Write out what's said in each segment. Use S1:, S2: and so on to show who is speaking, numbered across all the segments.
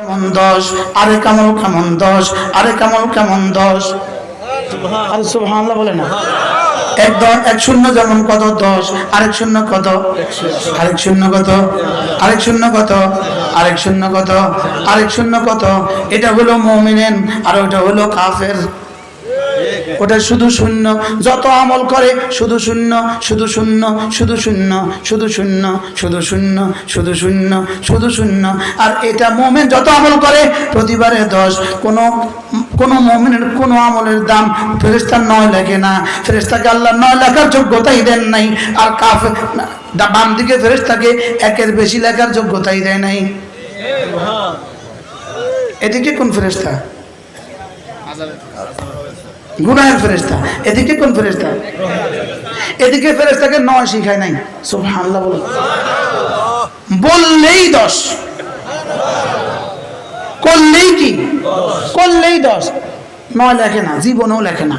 S1: কেমন দশ? আরে কামল কেমন দশ? আরে কামল কেমন দশ? আরে সুবহানাল্লাহ বলে না। এক দশ, এক শূন্য যেমন কত দশ? আরেক শূন্য কত? আরেক শূন্য কত? আরেক শূন্য কত? আরেক শূন্য কত? আরেক শূন্য কত? এটা হলো মমিনেন আর ওটা হলো কাফের। ওটা শুধু শূন্য। যত আমল করে শুধু শূন্য শুধু শূন্য শুধু শূন্য শুধু শূন্য শুধু শূন্য শুধু শূন্য শুধু শূন্য। আর এটা মোমেন যত আমল করে প্রতিবারে দশ। কোনো কোনো মোমেনের কোনো আমলের দাম ফেরেস্তার নয় লেখে না। ফেরেস্তাকে আল্লাহ নয় লেখার যোগ্যতাই দেন নাই। আর কাফ বাম দিকে ফেরেস্তাকে একের বেশি লেখার যোগ্যতাই দেয় নাই। এদিকে কোন ফেরেস্তা গুনাহের ফেরেস্তা এদিকে কোন ফেরেস্তা এদিকে ফেরেস্তাকে নয় শিখায় নাই। সুবহানাল্লাহ বলো। বললেই দশ। করলেই কি? করলেই দশ। নয় লেখে না জীবনেও লেখে না।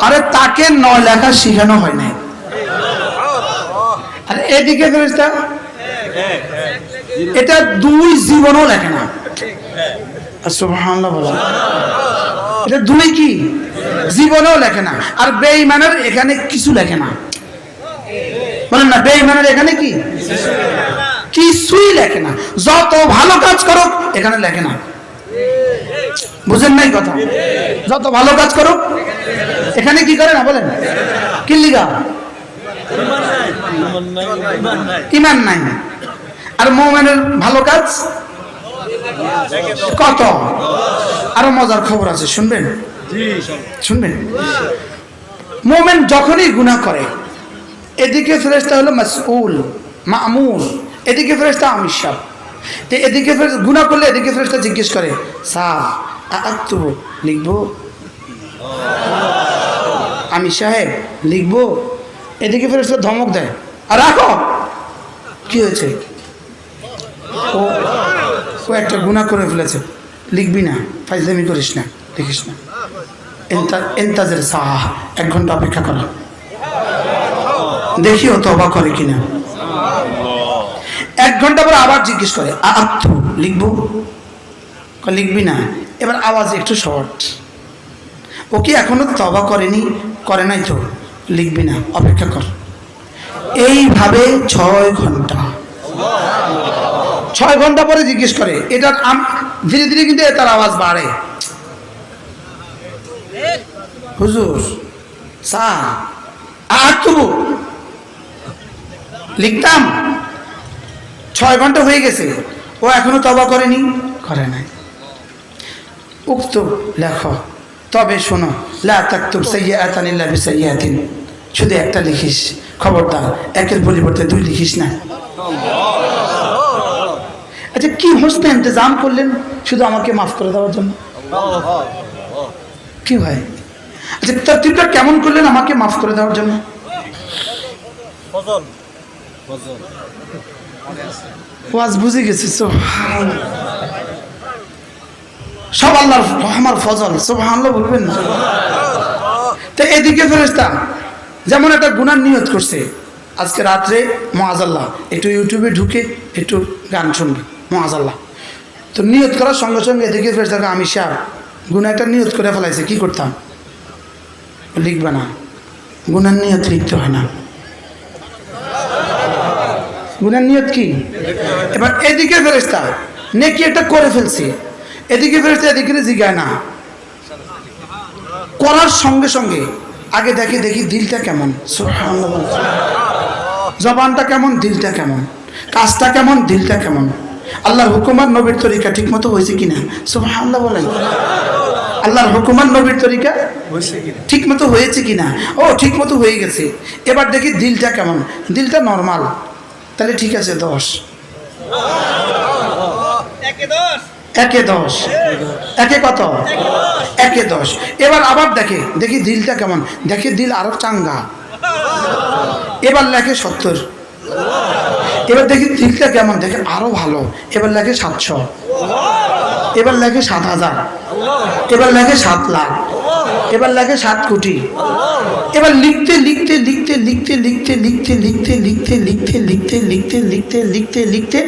S1: আরে তাকে নয় লেখা শিখানো হয় নাই। আর এদিকে ফেরেস্তা এটা দুই জীবনও লেখে না। এটা দুই কি? জীবনেও লেখে না। আর বেঈমানের এখানে কিছু লেখে না। বলেন না, বেঈমানের এখানে কি? কিছুই লেখে না। যত ভালো কাজ করো এখানে লেখে না। বুঝেন নাই কথা? যত ভালো কাজ করো এখানে কি করে না বলেন? কি লিগা? ইমান নাই। আর মোমেনের ভালো কাজ কত? আরও মজার খবর আছে শুনবেন? শুনবেন? মোমেন যখনই গুনাহ করে এদিকে ফেরেস্তা হলো মাসউল মামুল এদিকে ফেরেস্তা আমির সাহ। তো এদিকে গুনাহ করলে এদিকে ফেরেস্তা জিজ্ঞেস করে সাহ আত্মু লিখব? আমি সাহেব লিখব। এদিকে ফেরেস্তা ধমক দেয় আর রাখো। কি হয়েছে? ও ও একটা গুণা করে ফেলেছে। লিখবি না, ফাইজলামি করিস না লিখিস না। এন্তা- এন্তাজের সাহা, এক ঘণ্টা অপেক্ষা করা। দেখিও তো অবাক করে কিনা। এক ঘণ্টা পরে আবার জিজ্ঞেস করে আত্ম লিখব? লিখবি না। এবার আওয়াজ একটু শর্ট। ও কি এখনও তবা করেনি? করে নাই তো। লিখবি না, অপেক্ষা কর। এইভাবে ছয় ঘণ্টা ছয় ঘণ্টা পরে জিজ্ঞেস করে এটার ধীরে ধীরে কিন্তু তার আওয়াজ বাড়ে। হুজুর আর তবু লিখতাম? ছয় ঘণ্টা হয়ে গেছে, ও এখনও তবা করেনি? করে নাই। উক্ত লেখ, তবে শোনো, লা তাকতুব সাইয়্যাতান ইল্লা বিসাইয়্যাতিন। শুধু একটা লিখিস, খবরদার, একের পরিবর্তে দুই লিখিস না। আচ্ছা কি হোসনে ইন্তজাম করলেন? শুধু আমাকে মাফ করে দেওয়ার জন্য। কি ভাই? আচ্ছা তরতিবটা কেমন করলেন? আমাকে মাফ করে দেওয়ার জন্য। ওয়াজ বুঝে গেছি সব আল্লাহর আমার ফজল সব আল্লাহ বলবেন না। তো এদিকে ফেরেস্তা যেমন একটা গুনার নিয়ত করছে আজকে রাত্রে মহাজাল্লাহ একটু ইউটিউবে ঢুকে একটু গান শুনবে। মহাজাল্লাহ। তো নিয়ত করার সঙ্গে সঙ্গে এদিকে ফেরেস্তাকে আমি সার গুনা একটা নিয়ত করে ফেলাইছে, কি করতাম? লিখবে না। গুনার নিয়ত লিখতে হয় না। গুনার নিয়ত কি? এবার এদিকে ফেরেস্তা নেকি একটা করে ফেলছি। এদিকে ফেরেস্তা এদিকে জিগায় না। করার সঙ্গে সঙ্গে, আগে দেখি দেখি দিলটা কেমন। জবানটা কেমন, দিলটা কেমন। কাজটা কেমন, দিলটা কেমন। আল্লাহর হুকুমার নবীর তরিকা ঠিক মতো হয়েছে কিনা? সুবহানাল্লাহ বলেন। আল্লাহর হুকুমার নবীর তরিকা ঠিক মতো হয়েছে কিনা? ও ঠিক মতো হয়ে গেছে। এবার দেখি দিলটা কেমন? দিলটা নর্মাল। তাহলে ঠিক আছে দশ। একে দশ। একে কত? একে দশ। এবার আবার দেখে দেখি দিলটা কেমন? দেখে দিল আরও চাঙ্গা। এবার লেখে সত্তর। এবার দেখি দিলটা কেমন দেখে আরও ভালো এবার লাগে সাতশো এবার লাগে সাত হাজার এবার লাগে সাত লাখ এবার লাগে সাত কোটি এবার লিখতে লিখতে লিখতে লিখতে লিখতে লিখতে লিখতে লিখতে লিখতে লিখতে লিখতে লিখতে লিখতে লিখতে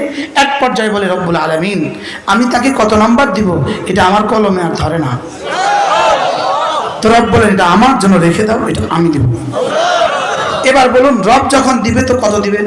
S1: এক পর্যায়ে বলে রব্বুল আলমিন আমি তাকে কত নাম্বার দিব এটা আমার কলমে আর ধরে না তো রব বলেন এটা আমার জন্য রেখে দাও এটা আমি দিব এবার বলুন রব যখন দিবে তো কত দিবেন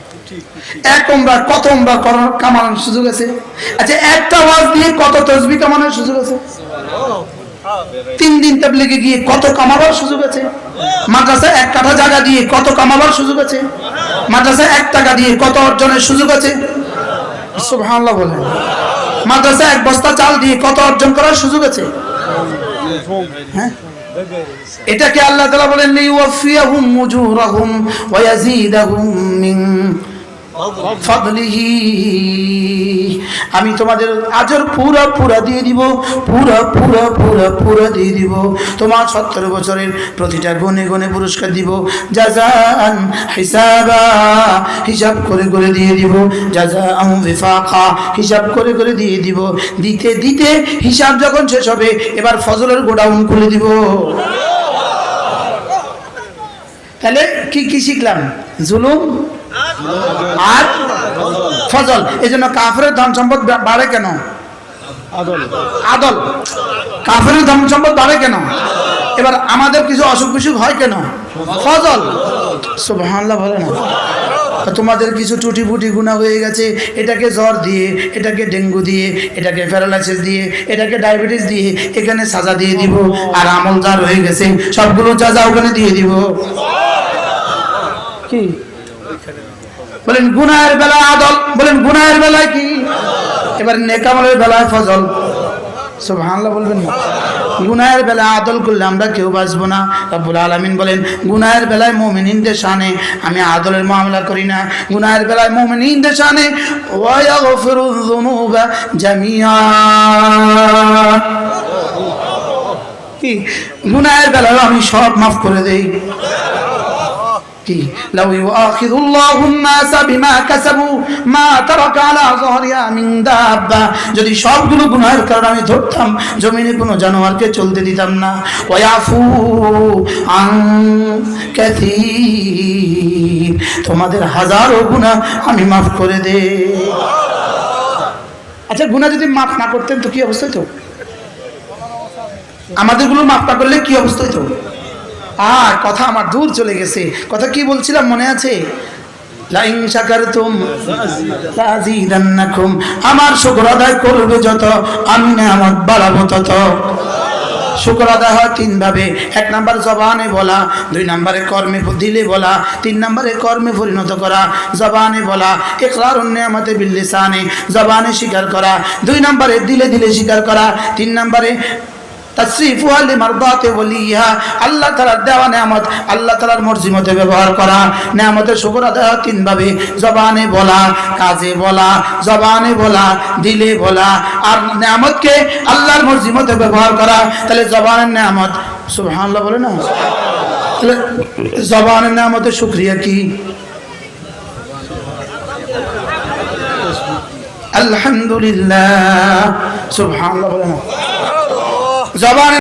S1: এক উমরা কত করার কামানোর সুযোগ আছে। আচ্ছা একটা ওয়াজ দিয়ে কত তসবি কামানোর সুযোগ আছে? তিন দিন তাবলিগে গিয়ে কত কামাবার সুযোগ আছে? মাদ্রাসা এক কাঠা জায়গা দিয়ে কত কামাবার সুযোগ আছে? মাদ্রাসা এক টাকা দিয়ে কত অর্জনের সুযোগ আছে? সুবহানাল্লাহ বলেন। মাদ্রাসা এক বস্তা চাল দিয়ে কত অর্জন করার সুযোগ আছে? হ্যাঁ? এটাকে আল্লাহ তাআলা বলেন লিওয়াফিয়াহুম মুজুরাহুম ওয়া ইয়াজিদাহুম মিন আমি তোমাদের আজর পুরা পুরা দিয়ে দিব, পুরা পুরা পুরা পুরা দিয়ে দিব। তোমার সত্তর বছরের প্রতিটা গুণে গুণে পুরস্কার দিব। জাজান হিসাবা, হিসাব করে করে দিয়ে দিব। যা বিফাকা, হিসাব করে করে দিয়ে দিব। দিতে দিতে হিসাব যখন শেষ হবে, এবার ফজলের গোডাউন খুলে দিব। তাহলে কি কি শিখলাম? জুলুম আর ফজল। এই জন্য কাফের ধন সম্পদ বাড়ে কেন? আদল। কাফের ধন সম্পদ বাড়ে কেন? এবার আমাদের কিছু অসুখ বিসুখ হয় কেন? ফজল। সুবহানাল্লাহ বলে না। তোমাদের কিছু টুটি ফুটি গুণা হয়ে গেছে, এটাকে জ্বর দিয়ে, এটাকে ডেঙ্গু দিয়ে, এটাকে প্যারালাইসিস দিয়ে, এটাকে ডায়াবেটিস দিয়ে, এখানে সাজা দিয়ে দিব, আর আমল যার হয়ে গেছে, সবগুলো যা যা ওখানে দিয়ে দিব। কি? বলেন, গুনাহের বেলায় আদল বলেন গুনায়ের বেলায় কি? এবার নেকামলের বেলায় ফজল। সব সুবহানাল্লাহ বলবেন না। গুনাহের বেলায় আদল করলে আমরা কেউ বাঁচবো না। রব্বুল আলামিন বলেন গুনায়ের বেলায় মুমিনিনদের শানে আমি আদলের মামলা করি না। গুনায়ের বেলায় মুমিনিনদের শানে ওয়া ইয়াগফিরু যুনুবা জামিয়া কি? গুনাহের বেলায় আমি সব মাফ করে দেই। কি লাউ ইউআখিযুল্লাহু الناس بما كسبوا ما ترك على ظهرها من دابة যদি সবগুলো গুনাহের কারণে আমি ধরতাম জমিনে কোনো জানোয়ারকে চলতে দিতাম না ওয়াফু আন কাসীর তোমাদের হাজারো গুনাহ আমি মাফ করে দে আচ্ছা গুনাহ যদি মাফ না করতেন তো কি অবস্থা হতো আমাদেরগুলো মাফ না করলে কি অবস্থা হতো আর কথা আমার দূর চলে গেছে। কথা কি বলছিলাম মনে আছে? আমার শুকর আদায় করবে যত, আমি নেয়ামত বাড়াবো তত। শুকর আদায় হয় তিন ভাবে। এক নাম্বার জবানে বলা, দুই নম্বরে কর্মে দিলে বলা, তিন নম্বরে কর্মে পরিণত করা, জবানে বলা একলার একরার নিয়ামতে বিল্লিসানে জবানে স্বীকার করা, দুই নম্বরে দিলে দিলে স্বীকার করা, তিন নম্বরে তাসরিফুহা লিমারদাতি ওয়ালিহা। আল্লাহ তাআলার দেওয়া নিয়ামত, আল্লাহ তাআলার মর্জি মতে ব্যবহার করা। নিয়ামতের শুকর আদায় তিন ভাবে, জবানে বলা, কাজে বলা, জবানে বলা, দিলে বলা। আর নিয়ামতকে আল্লাহর মর্জি মতে ব্যবহার করা। তাহলে জবানের নিয়ামত, সুবহানাল্লাহ বলে না? তাহলে জবানের নিয়ামতের শুকরিয়া কি? আলহামদুলিল্লাহ, সুবহানাল্লাহ বলে জবান